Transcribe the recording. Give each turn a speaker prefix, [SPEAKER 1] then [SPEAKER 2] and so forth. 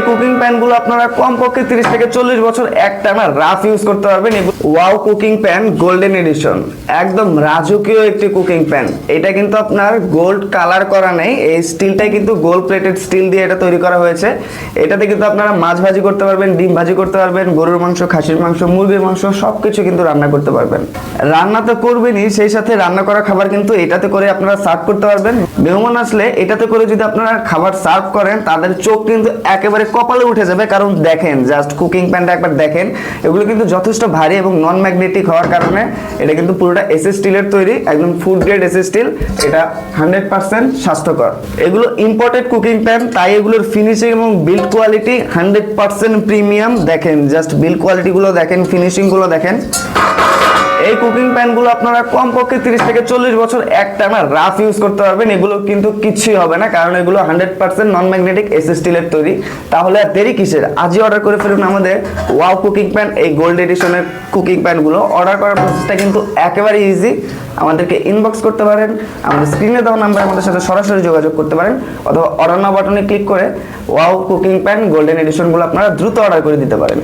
[SPEAKER 1] এই কুকিং প্যানগুলো আপনারা কমপক্ষে তিরিশ থেকে চল্লিশ বছর একটানা রাফ ইউজ করতে পারবেন। Wow cooking pan golden edition একদম রাজকীয় একটি কুকিং প্যান এটা কিন্তু আপনার গোল্ড কালার করা নেই। এই স্টিলটাই কিন্তু গোল্ড প্লেটেড স্টিল দিয়ে এটা তৈরি করা হয়েছে। এটাতে কিন্তু আপনারা মাছ ভাজি করতে পারবেন, ডিম ভাজি করতে পারবেন, গরুর মাংস, খাসির মাংস, মুরগির মাংস, সবকিছু কিন্তু রান্না করতে পারবেন। রান্না তো করবেনই, সেই সাথে রান্না করা খাবার কিন্তু এটাতে করে আপনারা সার্ভ করতে পারবেন। মেহমান আসলে এটাতে করে যদি আপনারা খাবার সার্ভ করেন, তাদের চোখ কিন্তু একেবারে কপালে উঠে যাবে, কারণ দেখেন জাস্ট কুকিং প্যানটা একবার দেখেন, এগুলো কিন্তু যথেষ্ট ভারী এবং নন ম্যাগনেটিক হওয়ার কারণে এটা কিন্তু পুরোটা এসএস স্টিলের তৈরি, একদম ফুড গ্রেড এসএস স্টিল এটা হান্ড্রেড পার্সেন্ট স্বাস্থ্যকর। এগুলো ইম্পোর্টেড কুকিং প্যান তাই এগুলোর ফিনিশিং এবং build quality hundred percent premium দেখেন জাস্ট বিল্ড কোয়ালিটিগুলো দেখেন ফিনিশিংগুলো দেখেন। এই কুকিং প্যানগুলো আপনারা কমপক্ষে তিরিশ থেকে চল্লিশ বছর একটানা রাফ ইউজ করতে পারবেন। এগুলো কিন্তু কিছুই হবে না, কারণ এগুলো hundred percent non magnetic S স্টিলের তৈরি। তাহলে আর দেরি কিসের? আজই অর্ডার করে ফেলুন আমাদের ওয়াও কুকিং প্যান এই গোল্ড এডিশনের কুকিং প্যানগুলো অর্ডার করার প্রসেসটা কিন্তু একেবারে ইজি আমাদেরকে ইনবক্স করতে পারেন, আমাদের স্ক্রিনে দেওয়া নাম্বার আমাদের সাথে সরাসরি যোগাযোগ করতে পারেন, অথবা অর্ডার বাটনে ক্লিক করে ওয়াও কুকিং প্যান গোল্ডেন এডিশনগুলো আপনারা দ্রুত অর্ডার করে দিতে পারেন।